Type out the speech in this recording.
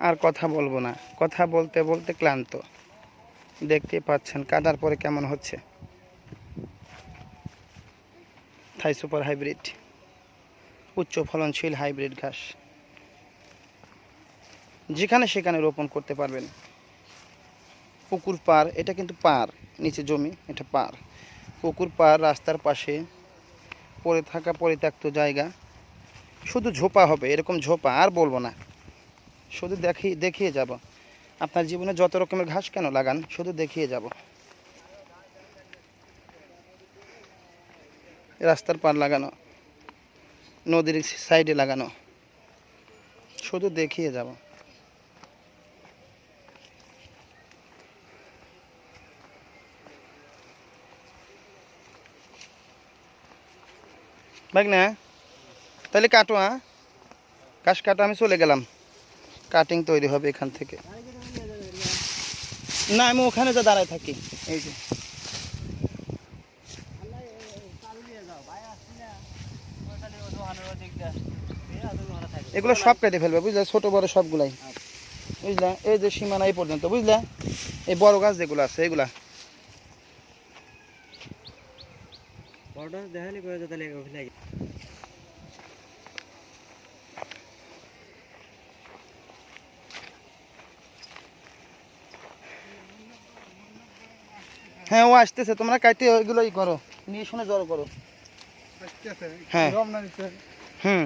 আর কথা বলব না। কথা বলতে বলতে ক্লান্ত। দেখতে পাচ্ছেন কাদার পরে কেমন হচ্ছে। Thai super hybrid. উচ্চ ফলনশীল হাইব্রিড ঘাস। যেখানে সেখানে রোপণ করতে পারবেন। পুকুর পার, এটা কিন্তু পার, নিচে জমি, এটা পার। পুকুর পার, রাস্তার পাশে পড়ে থাকা পরিত্যক্ত জায়গা। শুধু ঝোপা হবে, এরকম ঝোপা আর বলব না। শুধু দেখি, দেখিয়ে যাব। আপনার জীবনে যত রকমের ঘাস কেন লাগান, শুধু দেখিয়ে যাব। রাস্তার পার লাগানো, নদীর সাইডে লাগানো, শুধু দেখিয়ে যাব। ভাই না তাহলে কাটো হ্যাঁ? ঘাস কাটা আমি চলে গেলাম। কাটিং তৈরি হবে এখান থেকে। না আমি ওখানে যা দাঁড়ায় থাকি। এই যে। এগুলো সব কেটে ফেলবে বুঝলে? ছোট বড় সবগুলাই। বুঝলা? এই যে সীমানা এই পর্যন্ত বুঝলা? এই বড় গাছ যেগুলো আছে এগুলা। বড় বড়টা দেখালি করে তো তাহলে ওখানে হ্যাঁ ও আসতেছে। তোমরা কাটে ওইগুলোই করো। নিয়ে শুনে জড়ো করো। হ্যাঁ। হুম।